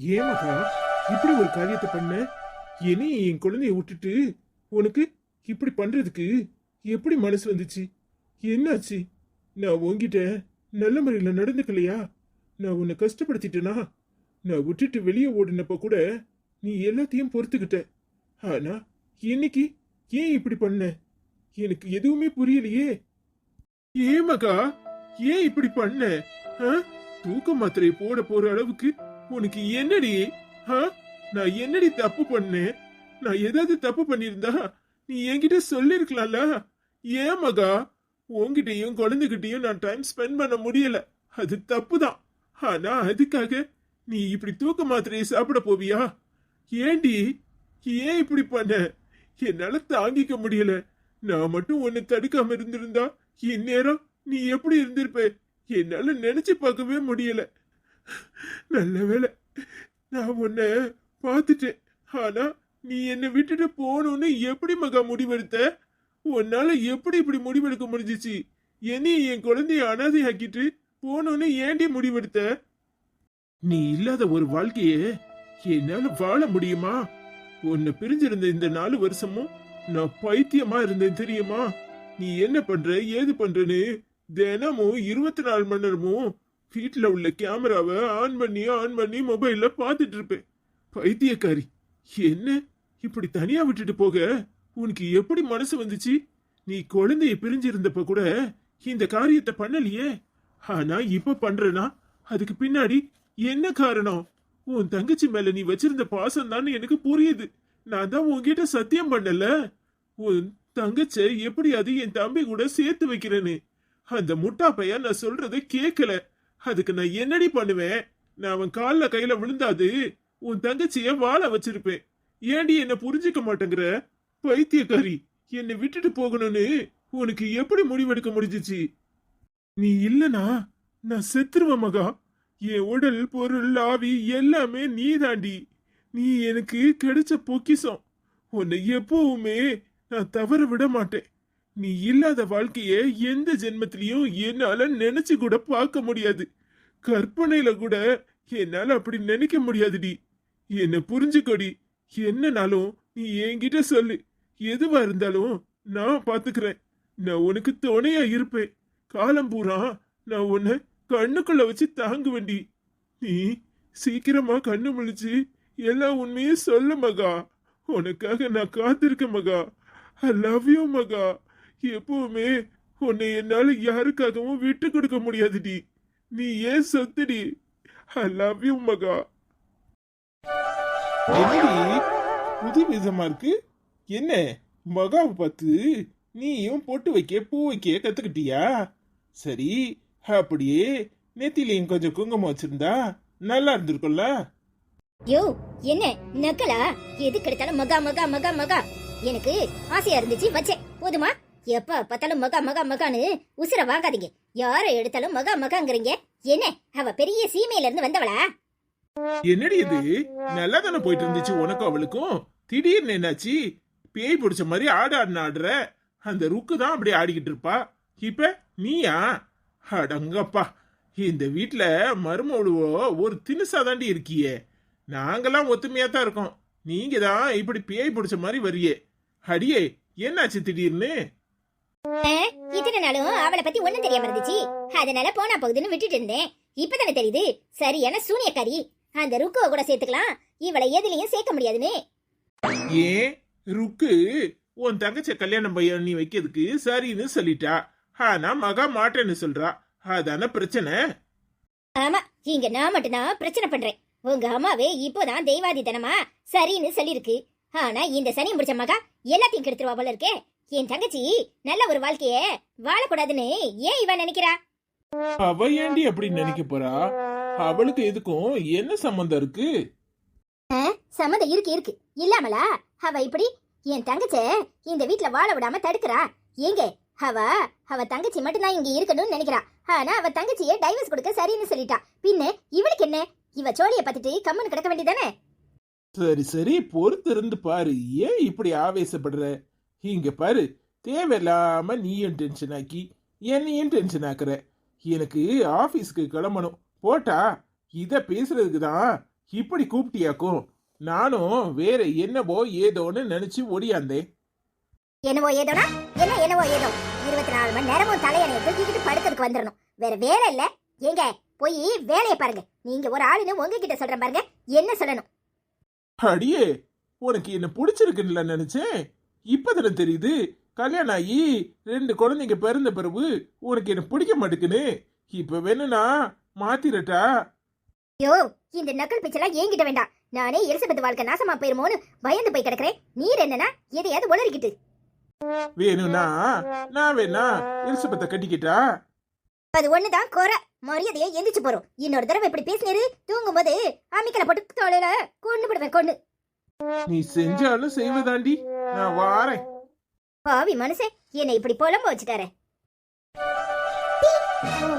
ஏமாக்கா இப்படி ஒரு காரியத்தை பண்ண இனி என் குழந்தைய விட்டுட்டு உனக்கு இப்படி பண்றதுக்கு எப்படி மனசு வந்துச்சு? என்னாச்சு? நான் உன்கிட்ட நல்ல முறையில் நடந்துக்கலையா? நான் உன்னை கஷ்டப்படுத்திட்டேனா? நான் விட்டுட்டு வெளியே ஓடினப்ப கூட நீ எல்லாத்தையும் பொறுத்துக்கிட்ட. ஆனா இன்னைக்கு ஏன் இப்படி பண்ண? எனக்கு எதுவுமே புரியலையே. ஏமகா ஏன் இப்படி பண்ண? ஆ? தூக்க மாத்திரையை போட போற அளவுக்கு உனக்கு என்னடி? நான் என்னடி தப்பு பண்ணேன்? நான் ஏதாவது தப்பு பண்ணியிருந்தா நீ என்கிட்ட சொல்லிருக்கலாம்ல ஏன் மகா? உன்கிட்டயும் குழந்தைகிட்டயும் நான் டைம் ஸ்பெண்ட் பண்ண முடியல. அது தப்பு தான் ஆனா அதுக்காக நீ இப்படி தூக்க மாத்திரையை சாப்பிட போவியா? ஏண்டி? ஏன் இப்படி பண்ண? என்னால தாங்கிக்க முடியல. நான் மட்டும் உன்னை தடுக்காம இருந்திருந்தா இந்நேரம் நீ எப்படி இருந்திருப்ப? என்னால நினைச்சு பார்க்கவே முடியல. நல்ல வேளை நான் உன்னை பார்த்துட்டேன். ஆனா நீ என்னை விட்டுட்டு போகணும்னு எப்படி மகா முடிவெடுத்த? உன்னால எப்படி இப்படி முடிவெடுக்க முடிஞ்சிச்சு? என்னையும் என் குழந்தைய அனாதையாக்கிட்டு போகணும்னு ஏண்டி முடிவெடுத்த? நீ இல்லாத ஒரு வாழ்க்கையே என்னால வாழ முடியுமா? உன்னை பிரிஞ்சிருந்த இந்த நாலு வருஷமும் நான் பைத்தியமா இருந்தேன் தெரியுமா? நீ என்ன பண்ற ஏது பண்றன்னு தினமும் இருபத்தி நாலு மணி நேரமும் வீட்டில் உள்ள கேமராவை ஆன் பண்ணி ஆன் பண்ணி மொபைலில் பார்த்துட்டு இருப்பேன். பைத்தியக்காரி என்ன? இப்படி தனியாக விட்டுட்டு போக? உனக்கு எப்படி மனசு வந்துச்சு? நீ குழந்தைய பிரிஞ்சிருந்தப்ப கூட இந்த காரியத்தை பண்ணலையே? ஆனா இப்ப பண்றனா? அதுக்கு பின்னாடி என்ன காரணம்? உன் தங்கச்சி மேல நீ வச்சிருந்த பாசம் தான் எனக்கு புரியுது. நான் தான் உன்கிட்ட சத்தியம் பண்ணல. உன் தங்கச்ச அது என் தம்பி கூட சேர்த்து வைக்கிறேன்னு? அந்த முட்டா பையன் நான் சொல்றதை கேட்கல அதுக்கு நான் என்னடி பண்ணுவேன்? நான் அவன் காலில் கையில விழுந்தாது உன் தங்கச்சிய வாழ வச்சிருப்பேன். ஏண்டி என்ன புரிஞ்சுக்க மாட்டேங்கிற? பைத்தியக்காரி என்னை விட்டுட்டு போகணும்னு உனக்கு எப்படி முடிவெடுக்க முடிஞ்சிச்சு? நீ இல்லனா நான் செத்துருவேன் மகா. என் உடல் பொருள் ஆவி எல்லாமே நீ தாண்டி நீ எனக்கு கிடைச்ச பொக்கிஷம். உன்னை எப்பவுமே நான் தவற விட மாட்டேன். நீ இல்லாத வாழ்க்கைய எந்த ஜென்மத்திலையும் என்னால நினைச்சு கூட பார்க்க முடியாது. கற்பனையில கூட என்னால அப்படி நினைக்க முடியாதுடி. என்ன புரிஞ்சுக்கோடி. என்னனாலும் நீ என்கிட்ட சொல்லு. எதுவா இருந்தாலும் நான் பாத்துக்கிறேன். நான் உனக்கு துணையா இருப்பேன். காலம் பூரா நான் உன்னை கண்ணுக்குள்ள வச்சு தாங்குவேண்டி நீ சீக்கிரமா கண்ணு முழிச்சு எல்லா உண்மையும் சொல்லு மகா. உனக்காக நான் காத்திருக்க மகா. ஐ லவ் யூ மகா. எப்பவுமே உன்னை என்னால யாருக்காகவும் விட்டு கொடுக்க முடியாதுடி. நீ ஏன் சொத்துடி? ஐ லவ் யூ மகா. என்னடி? புது விதமா இருக்கு? என்ன? மகாவை பார்த்து நீயும் பொட்டு வைக்க பூ வைக்க கத்துக்கிட்டியா? சரி அப்படியே நெத்திலையும் கொஞ்சம் குங்குமம் வச்சிருந்தா நல்லா இருந்திருக்கும்ல. யோ என்ன? நக்கலா? எதுக்கு எடுத்தாலும் மகா மகா மகா மகா. எனக்கு ஆசையா இருந்துச்சு வச்சேன். போதுமா? எப்ப பார்த்தாலும் மகா மகா மகான்னு உசுர வாங்காதீங்க. யார எடுத்தாலும் மகா மகாங்கிறீங்க. என்ன? அவ பெரிய சீமையில இருந்து வந்தவளா? என்னடி இது? நல்லா தானே போயிட்டு இருந்துச்சு உனக்கும் அவளுக்கும்? திடீர்னு என்னாச்சு? பேய் பிடிச்ச மாதிரி ஆடு ஆடுன ஆடுற அந்த ருக்கு தான் அப்படியே ஆடிக்கிட்டு இருப்பா. இப்ப நீயா? அடங்கப்பா. இந்த வீட்டுல மருமவளுவோ ஒரு தினுசா தாண்டி இருக்கியே. நாங்கெல்லாம் ஒத்துமையா தான் இருக்கோம். நீங்க தான் இப்படி பேய் பிடிச்ச மாதிரி வரியே. அடியே என்னாச்சு திடீர்னு? இத்தனை நாளும் அவளை பத்தி ஒண்ணும் தெரியாம இருந்துச்சு. அதனால போனா போகுதுன்னு விட்டுட்டு இருந்தேன். இப்பதானே தெரியுது. சரியான சூனியக்காரி. அந்த ருக்குவ கூட சேர்த்துக்கலாம். இவளை எதுலயும் சேர்க்க முடியாதுன்னு. ஏன்? ருக்கு உன் தங்கச்ச கல்யாணம் பையன் நீ வைக்கிறதுக்கு சரின்னு சொல்லிட்டா. ஆனா மகா மாட்டேன்னு சொல்றா. அதான பிரச்சனை? ஆமா இங்க நான் மட்டும்தான் பிரச்சனை பண்றேன். உங்க அம்மாவே இப்போதான் தெய்வாதித்தனமா சரின்னு சொல்லிருக்கு. ஆனா இந்த சனி முடிச்ச மகா எல்லாத்தையும் கெடுத்துருவா போல இருக்கே. என் தங்கச்சி நல்ல ஒரு வாழ்க்கைய வாழக்கூடாதுன்னு ஏன் இவ நினைக்கிறா? அவ ஏண்டி அப்படி நினைக்க போறா? அவளுக்கு எதுக்கும் என்ன சம்பந்தம் இருக்கு? சம்மதம் இருக்கு இருக்கு. இல்லாமலா? அவ இப்படி என் தங்கச்ச இந்த வீட்ல வாழ விடாம தடுக்கிறா? ஏங்க அவ அவ தங்கச்சி மட்டும்தான் இங்க இருக்கணும்னு நினைக்கிறா. ஆனா அவ தங்கச்சியே டைவர்ஸ் கொடுக்க சரின்னு சொல்லிட்டா. பின்ன இவளுக்கு என்ன? இவ சோழிய பார்த்துட்டு கம்முன்னு கிடக்க வேண்டியதானே சரி சரி பொறுத்து இருந்து பாரு. ஏன் இப்படி ஆவேசப்படுற? இங்க பாரு தேவையில்லாம நீயும் டென்ஷன் ஆக்கி என்னையும் டென்ஷன் ஆக்குற. எனக்கு ஆபீஸ்க்கு கிளம்பணும். போட்டா இத பேசுறதுக்கு தான் இப்படி கூப்பிட்டியாக்கும். நானும் வேற என்னவோ ஏதோன்னு நினைச்சு ஒடியாந்தேன் என்னவோ ஏதோனா என்ன என்னவோ ஏதோ? இருபத்தி நாலு மணி நேரமும் தலையணையை தூக்கிக்கிட்டு படுக்கிறதுக்கு வந்துடணும். வேற வேலை இல்ல. ஏங்க போய் வேலையை பாருங்க. நீங்க ஒரு ஆளுன்னு உங்ககிட்ட சொல்றேன் பாருங்க. என்ன சொல்லணும்? அடியே உனக்கு என்ன பிடிச்சிருக்குன்னு நினைச்சேன். இப்பதானே தெரியுது? கல்யாணம் ஆகி ரெண்டு குழந்தைங்க பிறந்த பிறகு உனக்கு என்ன பிடிக்க மாட்டேங்குன்னு இப்ப வேணும்னா மாத்திரட்டா. யோ இந்த நக்கல் பிச்செல்லாம் என்கிட்ட வேண்டாம். நானே எலிசபெத் வாழ்க்கை நாசமா போயிருமோன்னு பயந்து போய் கிடக்குறேன். நீர் என்னன்னா எதையாவது உளறிக்கிட்டு. வேணும்னா நான் வேணா எலிசபெத்தை கட்டிக்கிட்டா? அது ஒண்ணுதான் குறை மரியாதையை எந்திரிச்சு போறோம். இன்னொரு தடவை இப்படி பேசினேரு தூங்கும்போது அம்மிக்கல போட்டு தோலையில கொண்டு விடுவேன் கொண்டு. நீ செஞ்சாலும் செய்வதாண்டி. நான் வாரேன். பாவி மனுஷன் என்னை இப்படி புலம்ப வச்சுட்டாரே.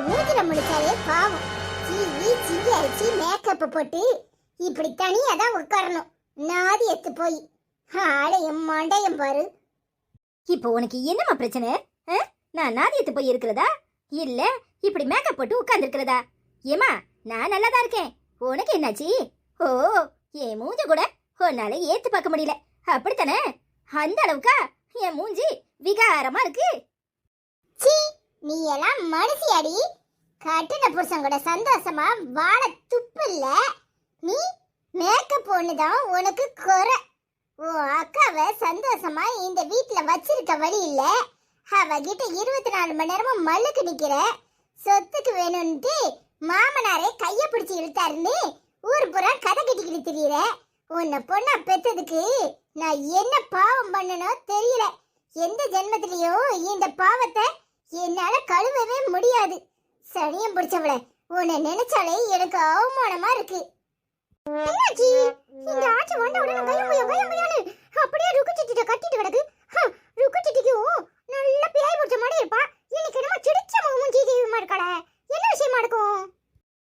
மூஞ்சில முடிச்சாலே பாவம். சீவி சிங்கி அடிச்சு மேக்கப் போட்டு இப்படி தனியா தான் உட்காரணும். நாதி எத்து போய். ஆளையும் மண்டையும் பாரு. இப்போ உனக்கு என்னம்மா பிரச்சனை? ஆ? நான் நாதியத்து போய் இருக்கிறதா? இல்ல இப்படி மேக்கப் போட்டு உட்கார்ந்து இருக்கிறதா ஏமா நான் நல்லா தான் இருக்கேன். உனக்கு என்னாச்சு? ஓ என் மூஞ்ச கூட உன்னால ஏத்து பார்க்க முடியல. அப்படித்தானே? அந்த அளவுக்கா? என் மூஞ்சி விகாரமா இருக்கு. சீ நீ எல்லாம் மனுஷியாடி. கட்டின புருஷன் கூட சந்தோஷமா வாழ துப்பு இல்ல நீ மேக்கப் ஒண்ணுதான் உனக்கு குறை. ஓ அக்காவை சந்தோஷமா இந்த வீட்டில் வச்சிருக்க வழி இல்ல அவகிட்ட இருபத்தி நாலு மணி நேரமும் மல்லுக்கு நிக்கிற. சொத்துக்கு வேணும்ட்டு மாமனாரே கைய பிடிச்சி இழுத்தாருன்னு ஊர் பூரா கதை கட்டிக்கிட்டு திரியற. உன்னை பொண்ணா பெத்ததுக்கு நான் என்ன பாவம் பண்ணனோ தெரியல. எந்த ஜென்மத்திலயோ இந்த பாவத்தை என்னால கழுவவே முடியாது. சனியம் பிடிச்சவள. உன்னை நினைச்சாலே எனக்கு அவமானமா இருக்கு. என்னாச்சு? இந்த ஆட்சி வந்த உடனே பயம் பயம் பயம் பயம்னு அப்படியே ருக்கு சிட்டிட்ட கட்டிட்டு கிடக்கு ஹம், ருக்கு சிட்டிக்கும் நல்ல பேய் பிடிச்ச மாதிரி இருப்பா இன்னைக்கு என்னமோ சிடிச்ச மூஞ்சி தெய்வமா இருக்காளே என்ன விஷயமா இருக்கும்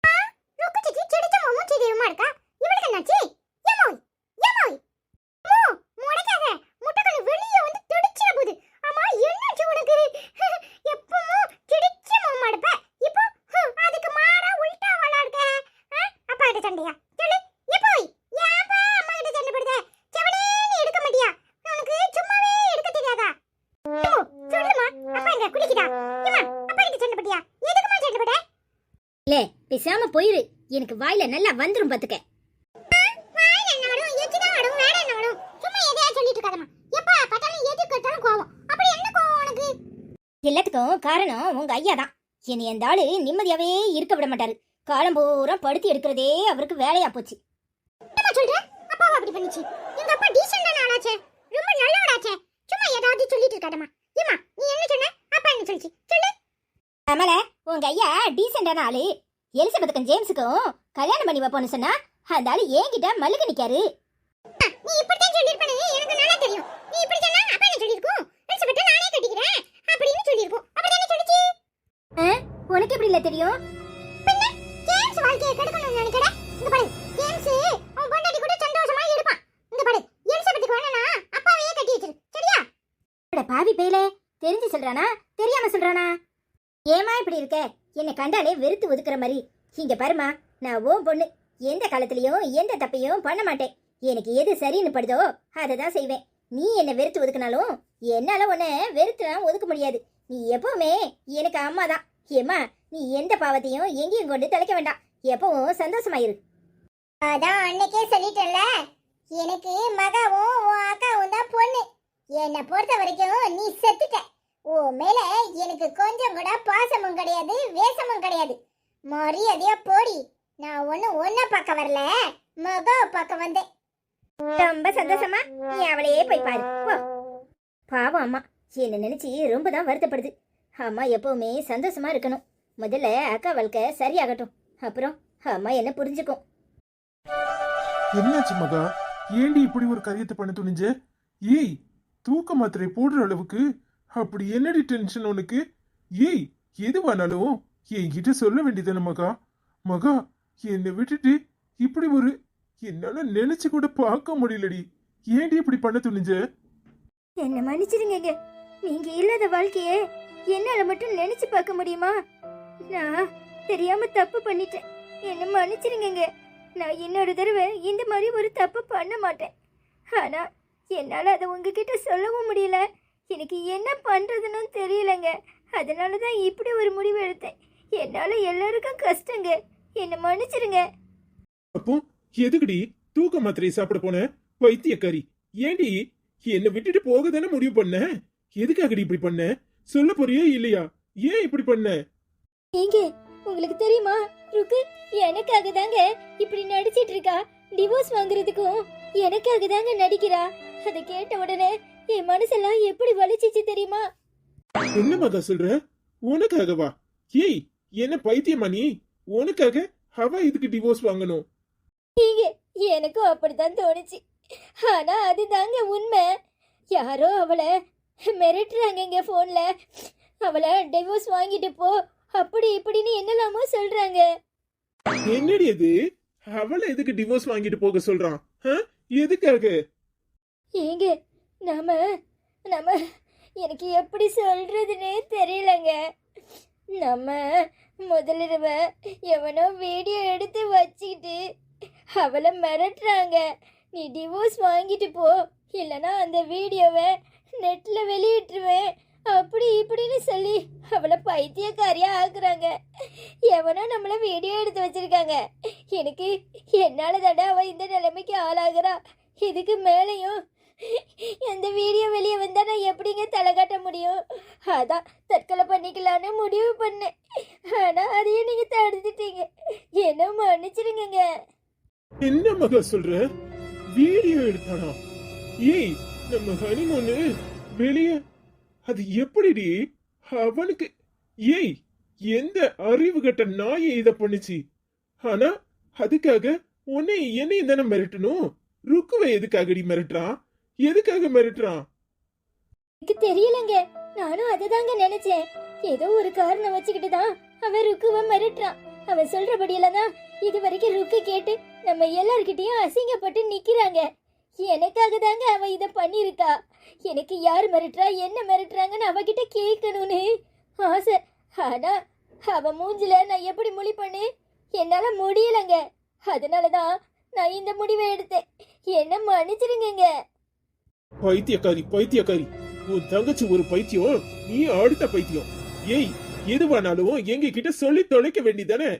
ஆ, ருக்கு சிட்டி சிடிச்ச மூஞ்சி தெய்வமா இருக்கா இவளுக்கு என்னாச்சு ஏமோய் ஏமோய் மோ முடைக்காத முட்டைக்கண்ணு வெளியே வந்து திடிச்சிட போகுது அம்மா என்னாச்சு உனக்கு எப்பவும் சிடிச்ச மூமா எடுப்ப இப்போ ஹம், அதுக்கு மாறா உல்டா வாழா இருக்க ஆ, அப்பா கிட்ட சண்டையா சொல்லு எப்போய் ஏன்பா அம்மா கிட்ட சண்டை போடுத செவனேன்னு எடுக்க மாட்டியா உனக்கு சும்மாவே எடுக்க தெரியாதா ஓ, சொல்லுமா அப்பா எங்க குளிக்குதா ஏமா அப்பா கிட்ட சண்டை போட்டியா எதுக்குமா சண்டை போட்ட லே பேசாம போயிரு. எனக்கு வாயில நல்லா வந்துரும் பாத்துக்க. சும்மா சொல்லிட்டு எப்பா எது கோவம் அப்படி என்ன உனக்கு எல்லாத்துக்கும் காரணம் உங்க ஐயா தான் என்னை அந்த ஆளு நிம்மதியாவே இருக்க விட மாட்டாரு. காலம் பூரா படுத்தி எடுக்கிறதே அவருக்கு வேலையா போச்சு. என்னம்மா அப்பாவை அப்படி பண்ணிச்சு. எங்க அப்பா டீசென்டான ஆளாச்சே. ரொம்ப நல்லவடாச்சே சும்மா ஏதாவது சொல்லிட்டு இருக்காதம்மா. ஏமா நீ என்ன சொன்ன? அப்பா என்ன சொல்லிச்சு? சொல்லு. ஆமால உங்க ஐயா டீசென்டான ஆளு. எலிசபெத்துக்கும் ஜேம்ஸுக்கும் கல்யாணம் பண்ணி வைப்போன்னு சொன்னா அந்த ஆளு என்கிட்ட மல்லுக்கு நிக்காரு. நீ இப்படித்தான் சொல்லிருப்பனே எனக்கு நல்லா தெரியும். நீ இப்படி சொன்னா அப்பா என்ன சொல்லிருக்கும் எலிசபெட்ட நானே கட்டிக்கிறேன். அப்படின்னு சொல்லிருக்கும் அப்படிதானே சொல்லிச்சு? உனக்கு எப்படி இல்ல தெரியும்? பின்ன ஜேம்ஸ் வாழ்க்கையை கெடுக்கணும்னு நினைக்கற? இங்க பாரு ஜேம்ஸ் அவன் பொண்டாட்டி கூட சந்தோஷமா இருப்பான். இங்க பாரு எலிசபெத்துக்கு வேணும்னா அப்பாவையே கட்டி வச்சிரு. சரியா? பாவி பேலே தெரிஞ்சு சொல்றானா? என்னை கண்டாலே வெறுத்து ஒதுக்குற மாதிரி. இங்க பாருமா நான் ஓ பொண்ணு. எந்த காலத்திலையும் எந்த தப்பையும் பண்ண மாட்டேன். எனக்கு எது சரின்னு படுதோ அதை தான் செய்வேன். நீ என்னை வெறுத்து ஒதுக்குனாலும் என்னால் உன்னை வெறுத்துலாம் ஒதுக்க முடியாது. நீ எப்பவுமே எனக்கு அம்மா தான் ஏம்மா நீ எந்த பாவத்தையும் எங்கேயும் கொண்டு தொலைக்க வேண்டாம். எப்பவும் சந்தோஷமாயிரு. அதான் அன்னைக்கே சொல்லிட்டேன்ல. எனக்கு மகாவும் உன் அக்காவும் தான் பொண்ணு. என்னை பொறுத்த வரைக்கும் நீ செத்துட்ட. ஓ மேல எனக்கு கொஞ்சம் கூட பாசமும் கிடையாது வேஷமும் கிடையாது. மரியாதையா போடி. நான் ஒண்ணு ஒன்ன பார்க்க வரல. மகா பார்க்க வந்தேன். ரொம்ப சந்தோஷமா நீ அவளையே போய் பாரு. பாவம் அம்மா. என்ன நினைச்சு ரொம்ப தான் வருத்தப்படுது. அம்மா எப்பவுமே சந்தோஷமா இருக்கணும். முதல்ல அக்கா வாழ்க்கை சரியாகட்டும். அப்புறம் அம்மா என்ன புரிஞ்சுக்கும். என்னாச்சு மகா? ஏண்டி இப்படி ஒரு காரியத்தை பண்ண துணிஞ்ச? ஏய் தூக்க மாத்திரை போடுற அளவுக்கு அப்படி என்னடி டென்ஷன் உனக்கு? ஏய் எது வேணாலும் என்கிட்ட சொல்ல வேண்டியதான மகா? மகா என்னை விட்டுட்டு இப்படி ஒரு என்னால நினைச்சு கூட பார்க்க முடியலடி. ஏன்டி இப்படி பண்ண துணிஞ்ச? என்ன மன்னிச்சிருங்க நீங்க இல்லாத வாழ்க்கைய என்னால மட்டும் நினைச்சு பார்க்க முடியுமா? நான் தெரியாம தப்பு பண்ணிட்டேன். என்ன மன்னிச்சிருங்க நான் இன்னொரு தடவை இந்த மாதிரி ஒரு தப்பு பண்ண மாட்டேன். ஆனா என்னால் அதை உங்ககிட்ட சொல்லவும் முடியல. எனக்கு என்ன பண்ணுறதுன்னு தெரியலங்க. அதனால தான் இப்படி ஒரு முடிவு எடுத்தேன். என்னால் எல்லாருக்கும் கஷ்டங்க. என்னை மன்னிச்சிருங்க அப்போ எதுக்குடி தூக்க மாத்திரை சாப்பிட போன? பைத்தியக்காரி ஏண்டி? என்னை விட்டுட்டு போக தானே முடிவு பண்ண? எதுக்காகடி இப்படி பண்ண? சொல்ல போறியா இல்லையா? ஏன் இப்படி பண்ண? நீங்க உங்களுக்கு தெரியுமா? ருக்கு எனக்காக தாங்க இப்படி நடிச்சிட்டு இருக்கா. டிவோர்ஸ் வாங்குறதுக்கும் எனக்காக தாங்க நடிக்கிறா. அதை கேட்ட உடனே என் மனசெல்லாம் எப்படி வலிச்சிச்சு தெரியுமா? என்ன மகா சொல்ற? உனக்காகவா? ஏய் என்ன பைத்தியமா நீ? உனக்காக அவ இதுக்கு டிவோர்ஸ் வாங்கணும். நீங்க எனக்கும் அப்படித்தான் தோணுச்சு. ஆனா அதுதாங்க உண்மை. யாரோ அவளை மிரட்டுறாங்கங்க போன்ல அவளை டிவோர்ஸ் வாங்கிட்டு போ. அப்படி இப்படின்னு என்னலாமோ சொல்றாங்க. என்னடி அது அவளை எதுக்கு டிவோர்ஸ் வாங்கிட்டு போக சொல்றான்? எதுக்காக? ஏங்க நாம நம்ம எனக்கு எப்படி சொல்றதுன்னே தெரியலங்க. நம்ம முதலிரவ எவனோ வீடியோ எடுத்து வச்சுக்கிட்டு அவளை மிரட்டுறாங்க. நீ டிவோர்ஸ் வாங்கிட்டு போ. இல்லைன்னா அந்த வீடியோவை நெட்டில் வெளியிட்டுருவேன். அப்படி இப்படின்னு சொல்லி அவளை பைத்தியக்காரியாக ஆக்குறாங்க. எவனோ நம்மளை வீடியோ எடுத்து வச்சுருக்காங்க. எனக்கு என்னால் தாண்டா அவள் இந்த நிலைமைக்கு ஆளாகிறா. இதுக்கு மேலேயும் எந்த வீடியோ வெளியே வந்தா நான் எப்படிங்க தலை காட்ட முடியும்? அதான் தற்கொலை பண்ணிக்கலான்னு முடிவு பண்ணேன். ஆனா அதையும் நீங்க தடுத்துட்டீங்க. என்ன மன்னிச்சிருங்க என்ன மகா சொல்ற? வீடியோ எடுத்தானா? ஏய் நம்ம ஹனிமூனு வெளியே அது எப்படிடி? அவனுக்கு ஏய் எந்த அறிவு கட்ட நாயை இத பண்ணுச்சு? ஆனா அதுக்காக உன்னை என்னையும் தானே மிரட்டணும்? ருக்குவை எதுக்காகடி மிரட்டுறான்? எதுக்காக மிரட்டுறான்? எனக்கு தெரியலங்க. நானும் அததாங்க நினைச்சேன். ஏதோ ஒரு காரணம் வச்சுக்கிட்டு தான் அவன் ருக்குவ மிரட்டுறான். அவன் சொல்றபடியில தான் இது வரைக்கும் ருக்கு கேட்டு நம்ம எல்லார்கிட்டயும் அசிங்கப்பட்டு நிக்கிறாங்க. எனக்காக தாங்க அவன் இதை பண்ணிருக்கா. எனக்கு யார் மிரட்டுறா என்ன மிரட்டுறாங்கன்னு அவகிட்ட கேட்கணும்னு ஆசை. ஆனா அவ மூஞ்சில நான் எப்படி மொழி பண்ணு? என்னால முடியலங்க. அதனாலதான் நான் இந்த முடிவை எடுத்தேன். என்ன மன்னிச்சிருங்கங்க பைத்தியக்காரி பைத்தியக்காரி. உன் தங்கச்சி ஒரு பைத்தியம் நீ அடுத்த பைத்தியம். ஏய் எதுவானாலும் எங்க கிட்ட சொல்லி தொலைக்க வேண்டிதானே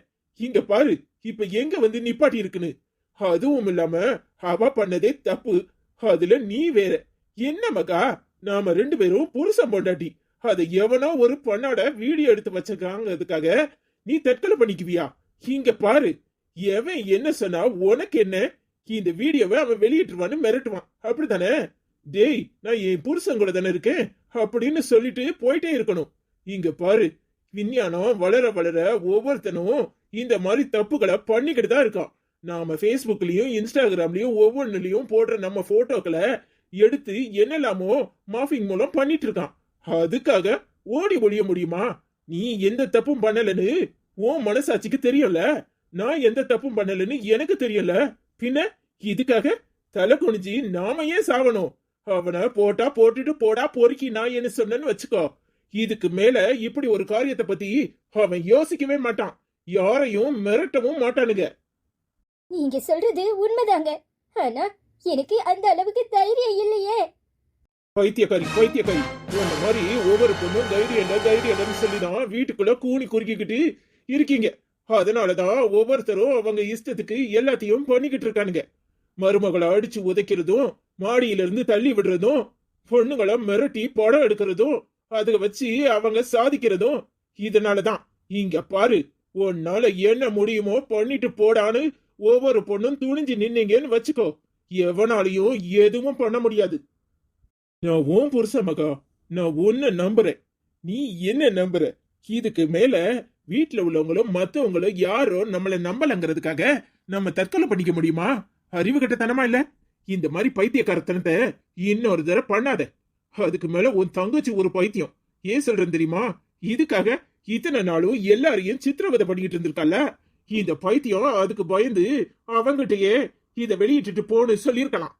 இங்க பாரு இப்ப எங்க வந்து நிப்பாட்டி இருக்குன்னு அதுவும் இல்லாம அவ பண்ணதே தப்பு. அதுல நீ வேற. என்ன மகா? நாம ரெண்டு பேரும் புருஷன் பொண்டாட்டி. அதை எவனோ ஒரு பொண்ணோட வீடியோ எடுத்து வச்சிருக்காங்கிறதுக்காக நீ தற்கொலை பண்ணிக்குவியா? இங்க பாரு எவன் என்ன சொன்னா உனக்கு என்ன? இந்த வீடியோவை அவன் வெளியிட்டுருவான்னு மிரட்டுவான். அப்படித்தானே? டேய் நான் என் புருஷன் கூட தானே இருக்கேன். அப்படின்னு சொல்லிட்டு போயிட்டே இருக்கணும். இங்க பாரு விஞ்ஞானம் வளர வளர ஒவ்வொருத்தனும் இந்த மாதிரி தப்புகளை பண்ணிக்கிட்டு தான் இருக்கான். நாம ஃபேஸ்புக்லயும் இன்ஸ்டாகிராம்லயும் ஒவ்வொன்றுலயும் போடுற நம்ம போட்டோக்களை எடுத்து என்னெல்லாமோ மாஃபிங் மூலம் பண்ணிட்டு இருக்கான். அதுக்காக ஓடி ஒழிய முடியுமா? நீ எந்த தப்பும் பண்ணலன்னு உன் மனசாட்சிக்கு தெரியல நான் எந்த தப்பும் பண்ணலன்னு எனக்கு தெரியல பின்ன இதுக்காக தலை குனிஞ்சு நாம ஏன் சாவணும்? அவனை போட்டா போட்டுட்டு போடா பொறுக்கி நான் என்ன சொன்னேன்னு வச்சுக்கோ. இதுக்கு மேல இப்படி ஒரு காரியத்தை பத்தி அவன் யோசிக்கவே மாட்டான். யாரையும் மிரட்டவும் மாட்டானுங்க. நீங்க சொல்றது உண்மைதாங்க. ஆனா எனக்கு அந்த அளவுக்கு தைரியம் இல்லையே. பைத்தியக்காரி பைத்தியக்காரி அந்த மாதிரி ஒவ்வொரு பொண்ணும் தைரியம் இல்ல தைரியம் இல்லைன்னு சொல்லிதான் வீட்டுக்குள்ள கூனி குறுக்கிக்கிட்டு இருக்கீங்க. அதனாலதான் ஒவ்வொருத்தரும் அவங்க இஷ்டத்துக்கு எல்லாத்தையும் பண்ணிக்கிட்டு இருக்கானுங்க. மருமகளை அடிச்சு உதைக்கிறதும் மாடியிலிருந்து தள்ளி விடுறதும் பொண்ணுங்களை மிரட்டி படம் எடுக்கிறதும் அதை வச்சு அவங்க சாதிக்கிறதும் இதனாலதான். இங்க பாரு உன்னால என்ன முடியுமோ பண்ணிட்டு போடான்னு ஒவ்வொரு பொண்ணும் துணிஞ்சு நின்னீங்கன்னு வச்சுக்கோ. எவனாலையும் எதுவும் பண்ண முடியாது. நான் உன் புருஷ மகா நான் உன்னை நம்புறேன். நீ என்ன நம்புற? இதுக்கு மேல வீட்டுல உள்ளவங்களும் மத்தவங்களும் யாரோ நம்மளை நம்பலங்கிறதுக்காக நம்ம தற்கொலை பண்ணிக்க முடியுமா? அறிவு கட்டத்தனமா இல்லை? இந்த மாதிரி பைத்தியக்காரத்தனத்தை இன்னொரு தடவை பண்ணாத. அதுக்கு மேல உன் தங்கச்சி ஒரு பைத்தியம். ஏன் சொல்றேன் தெரியுமா? இதுக்காக இத்தனை நாளும் எல்லாரையும் சித்திரவதை பண்ணிக்கிட்டு இருந்திருக்கல்ல இந்த பைத்தியம் அதுக்கு பயந்து அவங்கிட்டயே இத வெளியிட்டுட்டு போன்னு சொல்லியிருக்கலாம்.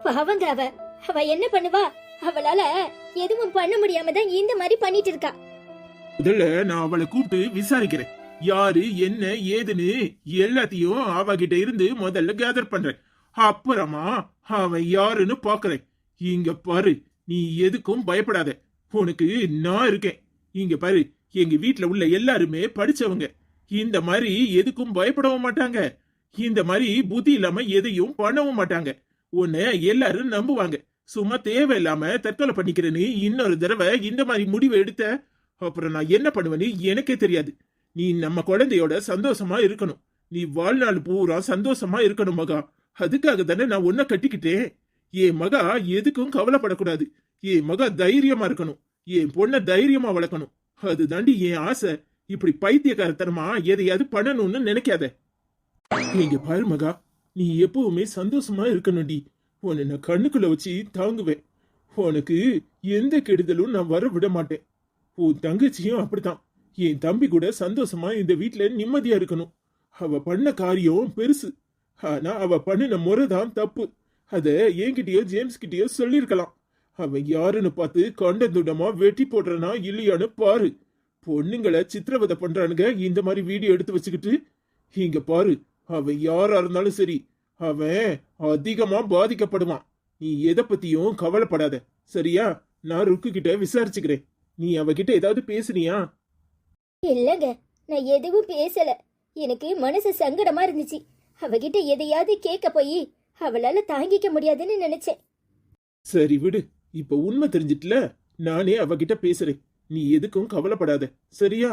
அவங்க அவ அவ என்ன பண்ணுவா? அவளால எதுவும் பண்ண முடியாம தான் இந்த மாதிரி பண்ணிட்டு இருக்கா. முதல்ல நான் அவளை கூப்பிட்டு விசாரிக்கிறேன். யாரு என்ன ஏதுன்னு எல்லாத்தையும் அவகிட்ட இருந்து முதல்ல கேதர் பண்றேன். அப்புறமா அவன் யாருன்னு பாக்குறேன் இங்க பாரு நீ எதுக்கும் பயப்படாத. உனக்கு நான் இருக்கேன். இங்க பாரு எங்க வீட்ல உள்ள எல்லாருமே படிச்சவங்க. இந்த மாதிரி எதுக்கும் பயப்படவும் மாட்டாங்க. இந்த மாதிரி புத்தி இல்லாம எதையும் பண்ணவும் மாட்டாங்க. உன்னை எல்லாரும் நம்புவாங்க. சும்மா தேவையில்லாம தற்கொலை பண்ணிக்கிறேன்னு இன்னொரு தடவை இந்த மாதிரி முடிவு எடுத்த அப்புறம் நான் என்ன பண்ணுவேன்னு எனக்கே தெரியாது. நீ நம்ம குழந்தையோட சந்தோஷமா இருக்கணும். நீ வாழ்நாள் பூரா சந்தோஷமா இருக்கணும் மகா. அதுக்காக தானே நான் ஒன்ன கட்டிக்கிட்டேன். என் மகா எதுக்கும் கவலைப்படக்கூடாது. என் மகா தைரியமா இருக்கணும். என் பொண்ணை தைரியமா வளர்க்கணும். அது தாண்டி என் ஆசை. இப்படி பைத்தியக்காரத்தனமா எதையாவது பண்ணணும்னு நினைக்காத. இங்க பாரு மகா நீ எப்பவுமே சந்தோஷமா இருக்கணும்டி. உன்னை நான் கண்ணுக்குள்ள வச்சு தாங்குவேன். உனக்கு எந்த கெடுதலும் நான் வர விட மாட்டேன். உன் தங்கச்சியும் அப்படித்தான். என் தம்பி கூட சந்தோஷமா இந்த வீட்டுல நிம்மதியா இருக்கணும். அவ பண்ண காரியம் பெருசு. ஆனா அவ பண்ணின முறை தான் தப்பு. அத என்கிட்டயோ ஜேம்ஸ் கிட்டயோ சொல்லியிருக்கலாம். அவன் யாருன்னு பார்த்து கண்டந்துடமா வெட்டி போடுறனா இல்லையான்னு பாரு. பொண்ணுங்களை சித்திரவதை பண்றானுங்க இந்த மாதிரி வீடியோ எடுத்து வச்சுக்கிட்டு. இங்க பாரு அவன் யாரா இருந்தாலும் சரி அவன் அதிகமா பாதிக்கப்படுவான். நீ எதை பத்தியும் கவலைப்படாத சரியா? நான் ருக்கு கிட்ட விசாரிச்சுக்கிறேன். நீ அவகிட்ட ஏதாவது பேசுனியா? இல்லைங்க நான் எதுவும் பேசல. எனக்கு மனசு சங்கடமா இருந்துச்சு. அவகிட்ட எதையாவது கேட்க போய் அவளால தாங்கிக்க முடியாதுன்னு நினைச்சேன். சரி விடு இப்ப உண்மை தெரிஞ்சிட்டுல நானே அவகிட்ட பேசுறேன். நீ எதுக்கும் கவலைப்படாத சரியா?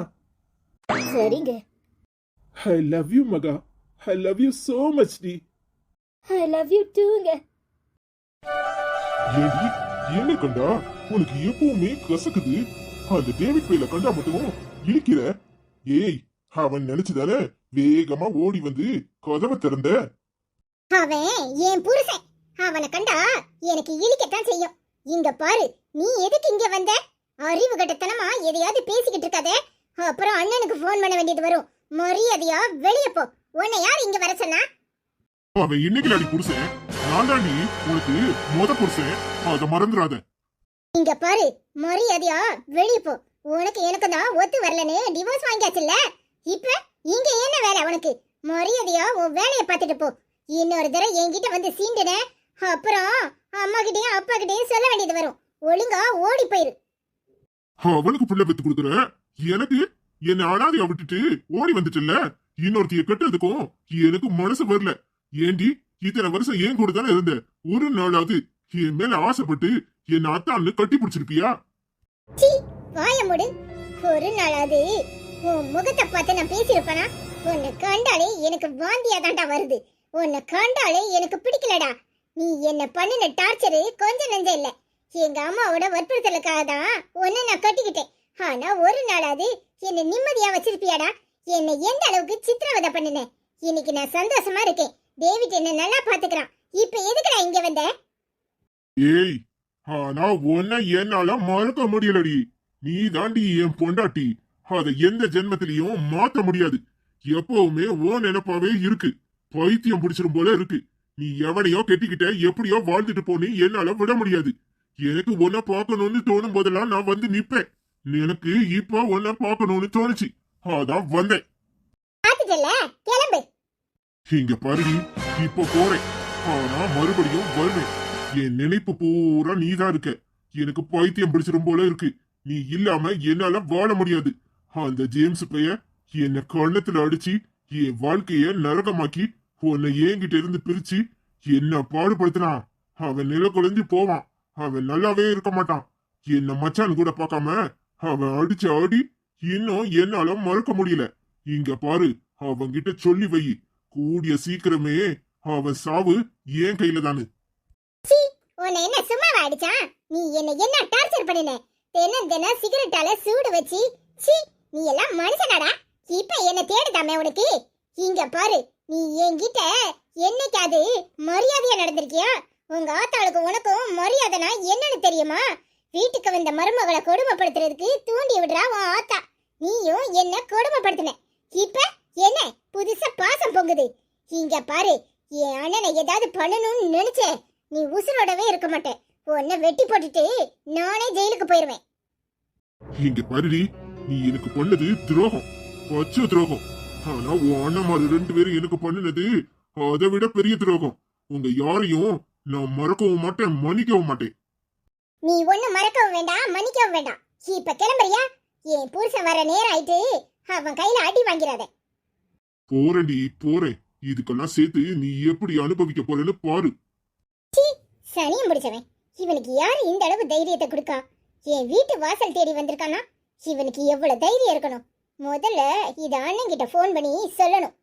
சரிங்க. I love you Maha. I love you so much D. I love you டூங்க ஏடி என்ன கண்டா? உனக்கு எப்பவுமே கசக்குது. அந்த டேவிட் பையில கண்டா மட்டும் இழிக்கிற? ஏய் அவன் நினைச்சுதானே வேகமா ஓடி வந்து கதவை திறந்த. அவன் என் புருஷன். அவனை கண்டா எனக்கு இழிக்கத்தான் செய்யும். இங்க பாரு நீ எதுக்கு இங்க வந்த? அறிவு கட்டத்தனமா எதையாவது பேசிக்கிட்டு இருக்காத. அப்புறம் அண்ணனுக்கு ஃபோன் பண்ண வேண்டியது வரும். மரியாதையா வெளிய போ. உன்னை யார் இங்க வர சொன்னா? அவன் இன்னைக்கு புருஷன்? நான் தாண்டி உனக்கு மொத புருஷன். அத மறந்துடாத இங்க பாரு மரியாதையா வெளிய போ. உனக்கு எனக்கு தான் ஒத்து வரலன்னு டிவோர்ஸ் வாங்கியாச்சுல்ல? இப்ப இங்க என்ன வேலை உனக்கு? மரியாதையா உன் வேலைய பார்த்துட்டு போ. இன்னொரு தடவை என்கிட்ட வந்து சீண்டுன அப்புறம் அம்மா கிட்டயும் அப்பா கிட்டயும் சொல்ல வேண்டியது வரும். ஒழுங்கா ஓடி போயிரு. அவனுக்கு புள்ள பெத்து கொடுக்குற? எனக்கு? என்ன அனாதையா விட்டுட்டு ஓடி வந்துட்டுல்ல? இன்னொருத்திய கட்டுறதுக்கும் எனக்கு மனசு வரல. ஏண்டி இத்தனை வருஷம் ஏன் கூட தானே இருந்த? ஒரு நாளாவது என் மேல ஆசைப்பட்டு என் அத்தான்னு கட்டி பிடிச்சிருப்பியா? சீ வாய மூடு. ஒரு நாளாவது உன் முகத்தை பார்த்து நான் பேசியிருப்பேனா? உன்னை கண்டாலே எனக்கு வாந்தியா தாண்டா வருது. உன்னை கண்டாலே எனக்கு பிடிக்கலடா. நீ என்ன பண்ணின டார்ச்சரு கொஞ்சம் நஞ்ச இல்ல. எங்க அம்மாவோட வற்புறுத்தலுக்காக தான் உன்னை நான் கட்டிக்கிட்டேன். ஆனா ஒரு நாளாவது என்னை நிம்மதியா வச்சிருப்பியாடா. என்னை எந்த அளவுக்கு சித்திரவதை பண்ணின? இன்னைக்கு நான் சந்தோஷமா இருக்கேன். டேவிட் என்ன நல்லா பாத்துக்கிறான். இப்ப எதுக்குடா இங்க வந்த? ஏய் ஆனா உன்னை என்னால மறக்க முடியலடி. நீ தாண்டி என் பொண்டாட்டி. அத எந்த ஜென்மத்திலையும் மாத்த முடியாது. எப்பவுமே ஓ நினைப்பாவே இருக்கு. பைத்தியம் பிடிச்சிரும் போல இருக்கு. நீ எவனையோ கெட்டிக்கிட்ட எப்படியோ வாழ்ந்துட்டு போனி என்னால விட முடியாது. எனக்கு உன்னை பார்க்கணும்னு தோணும் போதெல்லாம் நான் வந்து நிப்பேன். எனக்கு இப்ப உன்னை பார்க்கணும்னு தோணுச்சு. அதான் வந்தேன். இங்க பாருடி இப்ப போறேன். ஆனா மறுபடியும் வருவேன். என் நினைப்பு பூரா நீதான் இருக்க. எனக்கு பைத்தியம் பிடிச்சிரும் போல இருக்கு. நீ இல்லாம என்னால வாழ முடியாது. அந்த ஜேம்ஸ் பைய என்ன கண்ணத்துல அடிச்சு என் வாழ்க்கைய நரகமாக்கி உன்னை என்கிட்ட இருந்து பிரிச்சு என்ன பாடுபடுத்தினான் அவன் நில குலைஞ்சு போவான். அவன் நல்லாவே இருக்க மாட்டான். என்ன மச்சான் கூட பார்க்காம அவன் அடிச்ச ஆடி இன்னும் என்னால மறக்க முடியல. இங்க பாரு அவன்கிட்ட சொல்லி வை. கூடிய சீக்கிரமே அவன் சாவு ஏன் கையில தானு. உன்னை என்ன சும்மாவா அடிச்சான்? நீ என்ன என்ன டார்ச்சர் பண்ணின? தினம் தினம் சிகரெட்டால சூடு வச்சு சீ நீ எல்லாம் மனுஷனடா. இப்ப என்ன தேடுதாமே உனக்கு? இங்க பாரு நீ என்கிட்ட என்னைக்காவது மரியாதையா நடந்திருக்கியா? உங்க ஆத்தாளுக்கு உனக்கும் மரியாதைனா என்னன்னு தெரியுமா? வீட்டுக்கு வந்த மருமகளை கொடுமைப்படுத்துறதுக்கு தூண்டி விடுறா உன் ஆத்தா. நீயும் என்ன கொடுமைப்படுத்தின. இப்ப என்ன புதுசா பாசம் பொங்குது? இங்க பாரு என் அண்ணனை ஏதாவது பண்ணணும்னு நினைச்சேன் நீ உசுரோடவே இருக்க மாட்டேன் உன்னை வெட்டி போட்டுட்டு நானே ஜெயிலுக்கு போயிருவேன். இங்க பாருடி நீ எனக்கு பண்ணது துரோகம் பச்சை துரோகம். ஆனா உன் அண்ணன்மாரு ரெண்டு பேரும் எனக்கு பண்ணினது அதை விட பெரிய துரோகம். உங்க யாரையும் நான் மறக்கவும் மாட்டேன் மன்னிக்கவும் மாட்டேன். நீ ஒண்ணு மறக்கவும் வேண்டாம் மன்னிக்கவும் வேண்டாம். இப்ப கிளம்புறியா? என் புருஷன் வர நேரம் ஆயிட்டு அவன் கையில அடி வாங்கிறாத போறேன்டி போறேன். இதுக்கெல்லாம் சேர்த்து நீ எப்படி அனுபவிக்க போறேன்னு பாரு. சனியம் பிடிச்சவன் இவனுக்கு யாரு இந்த அளவு தைரியத்தை கொடுக்கா? என் வீட்டு வாசல் தேடி வந்திருக்கானா? இவனுக்கு எவ்வளவு தைரியம் இருக்கணும்? முதல்ல இது அண்ணன் கிட்ட ஃபோன் பண்ணி சொல்லணும்.